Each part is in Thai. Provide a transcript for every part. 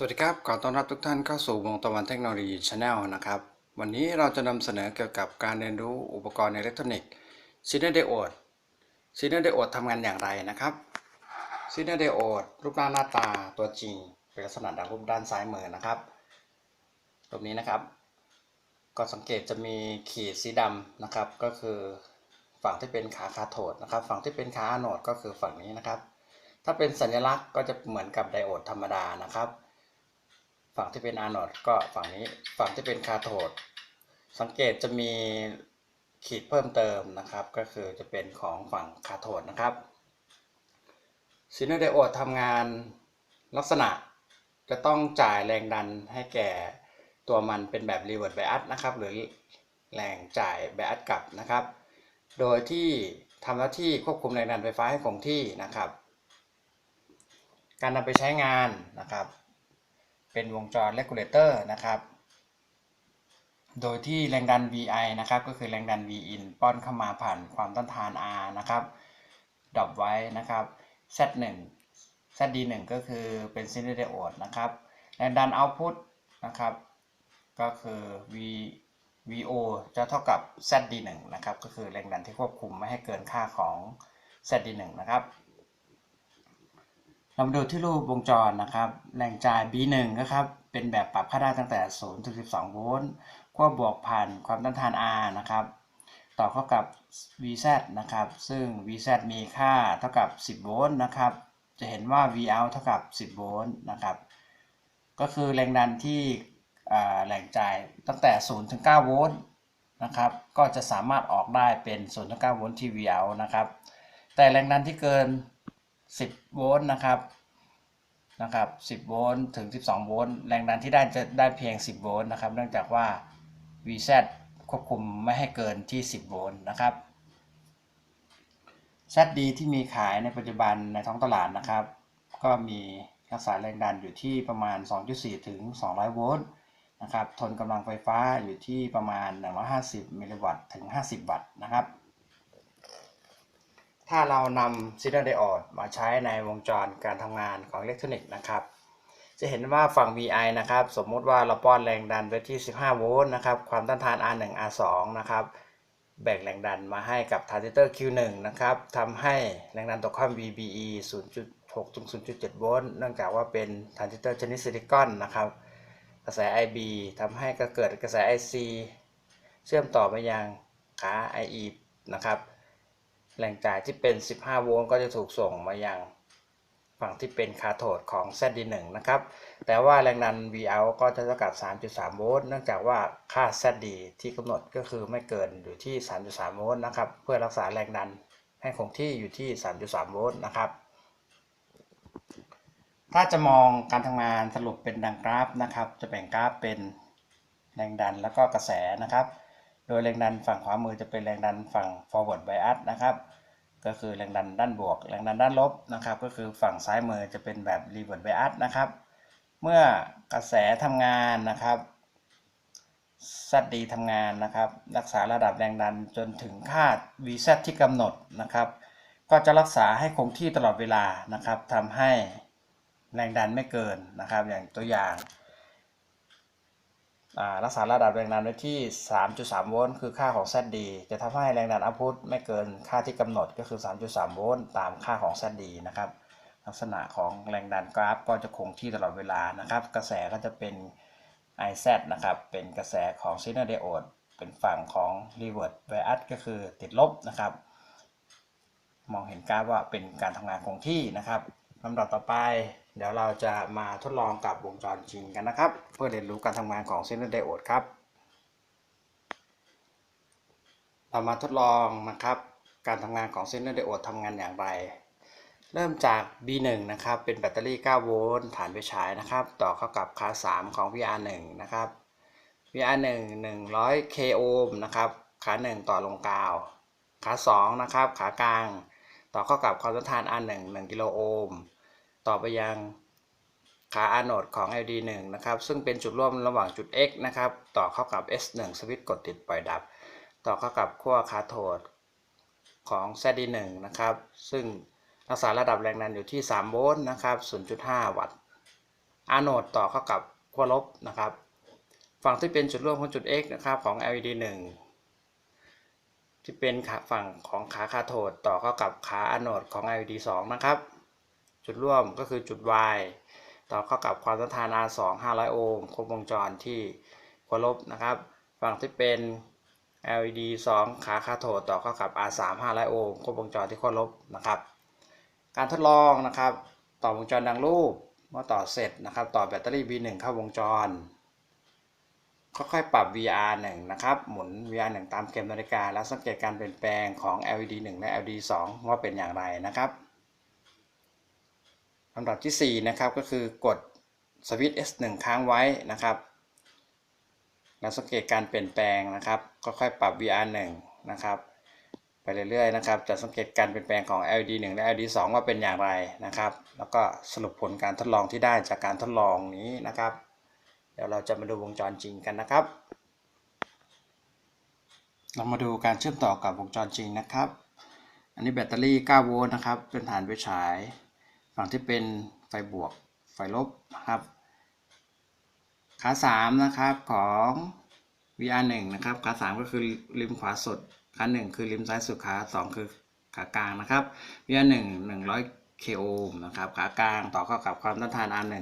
สวัสดีครับ ขอต้อนรับทุกท่านเข้าสู่วงตะวันเทคโนโลยีชาแนลนะครับ วันนี้เราจะนำเสนอเกี่ยวกับการเรียนรู้อุปกรณ์อิเล็กทรอนิกส์ซีเนเดโอดซีเนเดโอดทำงานอย่างไรนะครับซีเนเดโอดรูปร่างหน้าตาตัวจริง เป็นลักษณะดังรูปด้านซ้ายมือนะครับตรงนี้นะครับ ก็สังเกตจะมีขีดสีดำนะครับ ก็คือฝั่งที่เป็นขาคาโทดนะครับ ฝั่งที่เป็นขาอะโนดก็คือฝั่งนี้นะครับ ถ้าเป็นสัญลักษณ์ก็จะเหมือนกับไดโอดธรรมดานะครับ ฝั่งที่เป็นอะโนดก็ฝั่งนี้ฝั่งที่เป็นคาโทดสังเกตจะมีขีดเพิ่มเติมนะครับ ก็คือจะเป็นของฝั่งคาโทดนะครับซีโนไดโอดทำงานลักษณะจะต้องจ่ายแรงดันให้แก่ตัวมันเป็นแบบ reverse bias นะครับ หรือแรงจ่าย bias กลับนะครับ โดยที่ทำหน้าที่ควบคุมแรงดันไฟฟ้าให้คงที่นะครับ การนำไปใช้งานนะครับ เป็นวงจร regulator นะครับ โดยที่แรงดัน VI นะครับ ก็คือแรงดัน V in ป้อนเข้ามาผ่านความต้านทาน R นะครับดรอปไว้นะครับ Z1 ZD1 ก็คือเป็นซินเดอร์โอดนะครับแรงดัน output นะครับ ก็คือ V VO จะเท่ากับ ZD1 นะครับ ก็คือแรงดันที่ควบคุมไม่ให้เกินค่าของ ZD1 นะครับ เรามาดูที่รูปวงจรนะครับ แรงจ่าย B1 นะครับ เป็นแบบปรับค่าได้ตั้งแต่0ถึง12 โวลต์ขั้วบวกผ่านความต้านทาน R นะครับ ต่อเข้ากับ VZ นะครับ ซึ่ง VZ มีค่าเท่ากับ 10 โวลต์นะครับ จะเห็นว่า Vout เท่ากับ 10 โวลต์นะครับ ก็คือแรงดันที่แรงจ่ายตั้งแต่0ถึง9โวลต์นะครับ ก็จะสามารถออกได้เป็น0ถึง9โวลต์ที่ Vout นะครับ แต่แรงดันที่เกิน 10 โวลต์นะครับนะครับ 10 โวลต์ถึง 12 โวลต์แรงดันที่ได้จะได้เพียง 10 โวลต์นะครับ เนื่องจากว่า VZ ควบคุมไม่ให้เกินที่ 10 โวลต์นะครับ ZD ที่มีขายในปัจจุบันในท้องตลาดนะครับ ก็มีรักษาแรงดันอยู่ที่ประมาณ 2.4 ถึง 200 โวลต์นะครับ ทนกำลังไฟฟ้าอยู่ที่ประมาณ 150 มิลลิวัตต์ถึง 50 วัตต์นะครับ ถ้าเรานำซีเนอร์ไดโอดมาใช้ในวงจรการทำงานของอิเล็กทรอนิกส์นะครับ จะเห็นว่าฝั่ง VI นะครับ สมมติว่าเราป้อนแรงดันไปที่ 15 โวลต์นะครับ ความต้านทาน R1 R2 นะครับ แบ่งแรงดันมาให้กับทรานซิสเตอร์ Q1 นะครับทำให้แรงดันตกข้าม VBE 0.6ถึง0.7 โวลต์เนื่องจากว่าเป็นทรานซิสเตอร์ชนิดซิลิคอนนะครับกระแส IB ทำให้เกิดกระแส IC เชื่อมต่อไปยังขา IE นะครับ แรงจ่ายที่เป็น 15 โวลต์ก็จะถูกส่งมายังฝั่งที่เป็นคาโทดของ ZD1 นะครับ แต่ว่าแรงดัน Vout ก็จะเท่ากับ 3.3 โวลต์ เนื่องจากว่าค่า ZD ที่กำหนดก็คือไม่เกินอยู่ที่ 3.3 โวลต์นะครับ เพื่อรักษาแรงดันให้คงที่อยู่ที่ 3.3 โวลต์นะครับ ถ้าจะมองการทำงานสรุปเป็นดังกราฟนะครับ จะแบ่งกราฟเป็นแรงดันแล้วก็กระแสนะครับ โดยแรงดันฝั่งขวามือจะเป็นแรงดันฝั่ง forward bias นะครับ ก็คือแรงดันด้านบวก แรงดันด้านลบนะครับ ก็คือฝั่งซ้ายมือจะเป็นแบบ reverse bias นะครับ เมื่อกระแสทำงานนะครับ ZD ทำงานนะครับ รักษาระดับแรงดันจนถึงค่า VZ ที่กำหนดนะครับ ก็จะรักษาให้คงที่ตลอดเวลานะครับทำให้แรงดันไม่เกินนะครับ อย่างตัวอย่าง รักษาระดับแรงดันไว้ที่ 3.3 โวลต์คือค่าของ ZD จะทำให้แรงดันอัพพุตไม่เกินค่าที่กำหนดก็คือ 3.3 โวลต์ตามค่าของ ZD นะครับ ลักษณะของแรงดันกราฟก็จะคงที่ตลอดเวลานะครับ กระแสก็จะเป็น IZ นะครับ เป็นกระแสของ Signal Diode เป็นฝั่งของ Reverse Bias ก็คือติดลบนะครับ มองเห็นกราฟว่าเป็นการทำงานคงที่นะครับ ลำดับต่อไป เดี๋ยวเราจะมาทดลองกับวงจรจริงกันนะครับ เพื่อเรียนรู้การทำงานของเซนเซอร์ไดโอดครับ เรามาทดลองนะครับ การทำงานของเซนเซอร์ไดโอดทำงานอย่างไร เริ่มจาก B1 นะครับ เป็นแบตเตอรี่ 9 โวลต์ฐานไฟฉายนะครับ ต่อเข้ากับคา3ของ VR1 นะครับ VR1 100 k โอห์มนะครับ ขา 1 ต่อลงกาว ขา 2 นะครับ ขากลาง ต่อเข้ากับความต้านทาน R1 1กิโลโอห์มต่อไปยังขาอะโนดของ LD1 นะครับ ซึ่งเป็นจุดร่วมระหว่างจุด X นะครับ ต่อเข้ากับ S1 สวิตช์กดติดปล่อยดับ ต่อเข้ากับขั้วคาโทดของ ZD1 นะครับ ซึ่งรักษาระดับแรงดันอยู่ที่ 3 โวลต์นะครับ 0.5 วัตต์ อาโนดต่อเข้ากับขั้วลบนะครับ ฝั่งที่เป็นจุดร่วมของจุด X นะครับของ LED 1 ที่เป็นขาฝั่งของขาคาโทดต่อเข้ากับขาอะโนดของ LED 2นะครับ จุดร่วมก็คือจุด Y ต่อเข้ากับความต้านทาน R2 500 โอห์มครบวงจรที่ขั้วลบนะครับ ฝั่งที่เป็น LED 2 ขาคาโทดต่อเข้ากับ R3 500 โอห์มครบวงจรที่ขั้วลบนะครับ การทดลองนะครับ ต่อวงจรดังรูปเมื่อต่อเสร็จนะครับ ต่อแบตเตอรี่ B1 เข้าวงจร ค่อยๆปรับ VR 1นะครับ หมุน VR 1ตามเข็มนาฬิกา แล้วสังเกตการเปลี่ยนแปลงของ LED 1 และ LED 2 ว่าเป็นอย่างไรนะครับลำดับที่ 4 นะครับ ก็คือกดสวิตช์ S1 ค้างไว้นะครับ แล้วสังเกตการเปลี่ยนแปลงนะครับค่อยๆปรับ VR 1นะครับไปเรื่อยๆนะครับ จะสังเกตการเปลี่ยนแปลงของ LED 1 และ LED 2 ว่าเป็นอย่างไรนะครับ แล้วก็สรุปผลการทดลองที่ได้จากการทดลองนี้นะครับ ดี๋ยวเราจะมาดูวงจรจริงกันนะครับ เรามาดูการเชื่อมต่อกับวงจรจริงนะครับ อันนี้แบตเตอรี่ 9 โวลต์นะครับ เป็นฐานไฟฉาย ฝั่งที่เป็นไฟบวก ไฟลบนะครับ ขา3นะครับของ VR 1 นะครับ ขา 3 ก็คือริมขวาสุด ขา 1 คือริมซ้ายสุด ขา 2 คือขากลางนะครับ VR 1 100 k โอห์มนะครับ ขากลางต่อเข้ากับความต้านทาน R1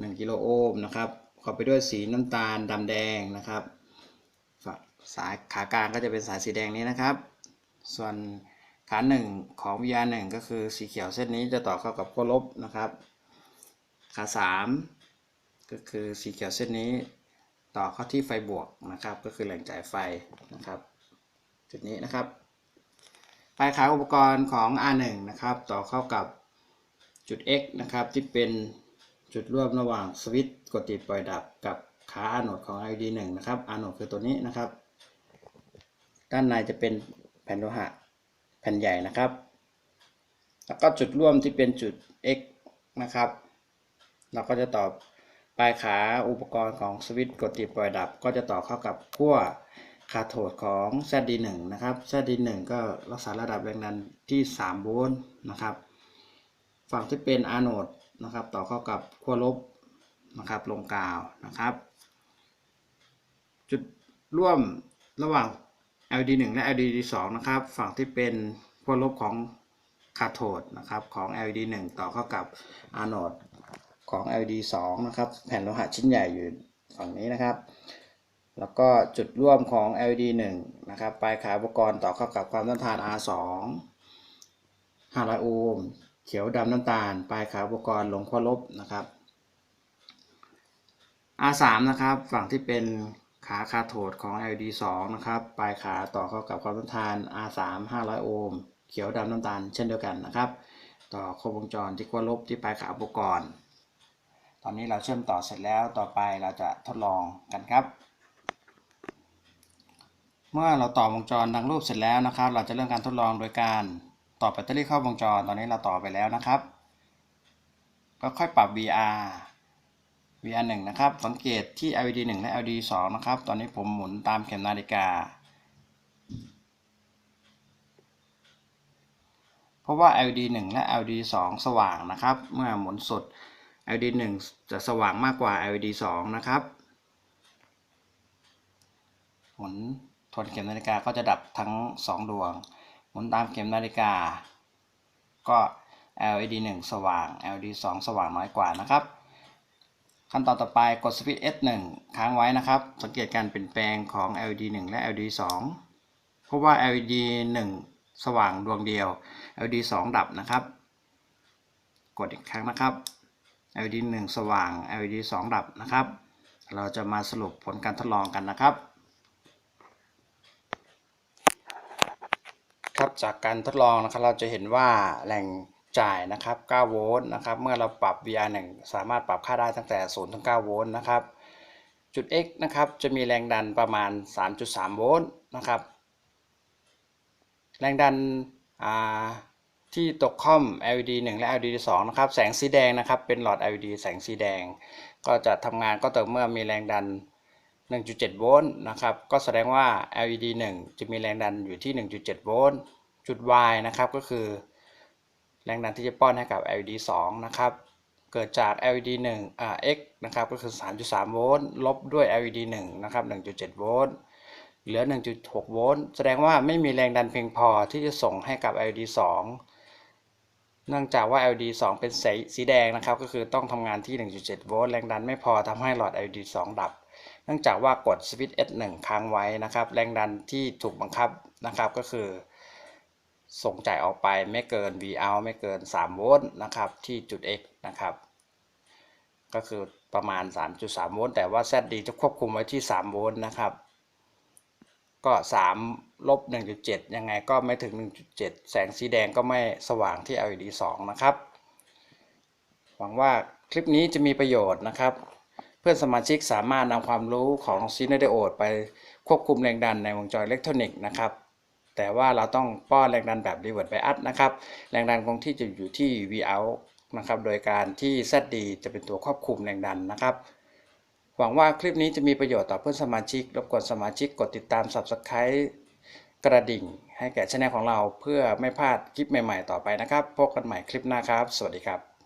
1กิโลโอห์มนะครับประกอบไปด้วยสีน้ำตาลดำแดงนะครับสายขากลางก็จะเป็นสายสีแดงนี้นะครับ ส่วนขาหนึ่งของ VR 1ก็คือสีเขียวเส้นนี้จะต่อเข้ากับขั้วลบนะครับ ขาสามก็คือสีเขียวเส้นนี้ ต่อเข้าที่ไฟบวกนะครับ ก็คือแหล่งจ่ายไฟนะครับ จุดนี้นะครับ ปลายขาอุปกรณ์ของ R1 นะครับ ต่อเข้ากับจุด X นะครับที่เป็น จุดร่วมระหว่างสวิตช์กดติดปล่อยดับกับขาอะโนดของ LED 1นะครับอะโนดคือตัวนี้นะครับ ด้านในจะเป็นแผ่นโลหะแผ่นใหญ่นะครับ แล้วก็จุดร่วมที่เป็นจุด X นะครับ เราก็จะต่อปลายขาอุปกรณ์ของสวิตช์กดติดปล่อยดับ ก็จะต่อเข้ากับขั้วคาโทดของ ZD1 นะครับ ZD1 ก็รักษาระดับแรงดันที่ 3 โวลต์นะครับ ฝั่งที่เป็นอะโนด นะครับ ต่อเข้ากับขั้วลบนะครับ ลงกาวนะครับ จุดร่วมระหว่าง LED 1 และ LED 2 นะครับ ฝั่งที่เป็นขั้วลบของคาโทดนะครับของ LED 1 ต่อเข้ากับอะโนดของ LED 2 นะครับ แผ่นโลหะชิ้นใหญ่อยู่ฝั่งนี้นะครับ แล้วก็จุดร่วมของ LED 1 นะครับปลายขาอุปกรณ์ต่อเข้ากับความต้านทาน R2 500 โอห์ม เขียวดำน้ำตาล ปลายขาอุปกรณ์หลงขั้วลบนะครับ R3 นะครับ ฝั่งที่เป็นขาคาโทดของ LED 2นะครับ ปลายขาต่อเข้ากับความต้านทาน R3 500 โอห์ม เขียวดำน้ำตาลเช่นเดียวกันนะครับ ต่อครบวงจรที่ขั้วลบที่ปลายขาอุปกรณ์ ตอนนี้เราเชื่อมต่อเสร็จแล้ว ต่อไปเราจะทดลองกันครับ เมื่อเราต่อวงจรดังรูปเสร็จแล้วนะครับ เราจะเริ่มการทดลองโดยการ ต่อแบตเตอรี่เข้าวงจรตอนนี้เราต่อไปแล้วนะครับ ก็ค่อยปรับ VR VR 1นะครับ สังเกตที่ LED 1 และ LED 2นะครับ ตอนนี้ผมหมุนตามเข็มนาฬิกา เพราะว่า LED 1 และ LED 2 สว่างนะครับ เมื่อหมุนสุด LED 1 จะสว่างมากกว่า LED 2 นะครับ หมุนทวนเข็มนาฬิกาก็จะดับทั้ง 2 ดวง มุนตามเข็มนาฬิกา ก็ LED 1 สว่าง LED 2 สว่างน้อยกว่านะครับ ขั้นตอนต่อไปกดสวิตช์ S1 ค้างไว้นะครับ สังเกตการเปลี่ยนแปลงของ LED 1 และ LED 2 เพราะว่า LED 1 สว่างดวงเดียว LED 2 ดับนะครับ กดอีกครั้งนะครับ LED 1 สว่าง LED 2 ดับนะครับ เราจะมาสรุปผลการทดลองกันนะครับครับ จากการทดลองนะครับ เราจะเห็นว่าแหล่งจ่ายนะครับ 9 โวลต์นะครับ เมื่อเราปรับ VR 1 สามารถปรับค่าได้ตั้งแต่ 0 ถึง 9 โวลต์นะครับ จุด X นะครับ จะมีแรงดันประมาณ 3.3 โวลต์นะครับ แรงดันที่ตกค่อม LED 1 และ LED 2 นะครับ แสงสีแดงนะครับ เป็นหลอด LED แสงสีแดง ก็จะทำงานก็ต่อเมื่อมีแรงดัน 1.7 โวลต์นะครับ ก็แสดงว่า LED 1 จะมีแรงดันอยู่ที่ 1.7 โวลต์ จุด Y นะครับก็คือ แรงดันที่จะป้อนให้กับ LED 2 นะครับ เกิดจาก LED 1อ่า X นะครับก็คือ 3.3 โวลต์ลบด้วย LED 1 นะครับ 1.7 โวลต์เหลือ 1.6 โวลต์แสดงว่าไม่มีแรงดันเพียงพอที่จะส่งให้กับ LED 2 เนื่องจากว่า LED 2 เป็นสีสีแดงนะครับ ก็คือต้องทำงานที่ 1.7 โวลต์แรงดันไม่พอทำให้หลอด LED 2 ดับ เนื่องจากว่ากดสวิตช์ S1 ค้างไว้นะครับ แรงดันที่ถูกบังคับนะครับก็คือ ส่งจ่ายออกไปไม่เกิน Vout ไม่เกิน 3 โวลต์นะครับที่จุด X นะครับ ก็คือประมาณ 3.3 โวลต์แต่ว่า ZD จะควบคุมไว้ที่ 3 โวลต์นะครับ ก็ 3 ลบ 1.7 ยังไงก็ไม่ถึง 1.7 แสงสีแดงก็ไม่สว่างที่ LED 2 นะครับ หวังว่าคลิปนี้จะมีประโยชน์นะครับ เพื่อนสมาชิกสามารถนำความรู้ของซีนเดโอดไปควบคุมแรงดันในวงจรอิเล็กทรอนิกส์นะครับ แต่ว่าเราต้องป้อนแรงดันแบบ reverse bias นะครับ แรงดันคงที่จะอยู่ที่ Vout นะครับ โดยการที่ ZD จะเป็นตัวควบคุมแรงดันนะครับ หวังว่าคลิปนี้จะมีประโยชน์ต่อเพื่อนสมาชิก รบกวนสมาชิกกดติดตาม Subscribe กระดิ่ง ให้แก่ช่องของเราเพื่อไม่พลาดคลิปใหม่ ๆ ต่อไปนะครับ พบกันใหม่คลิปหน้าครับ สวัสดีครับ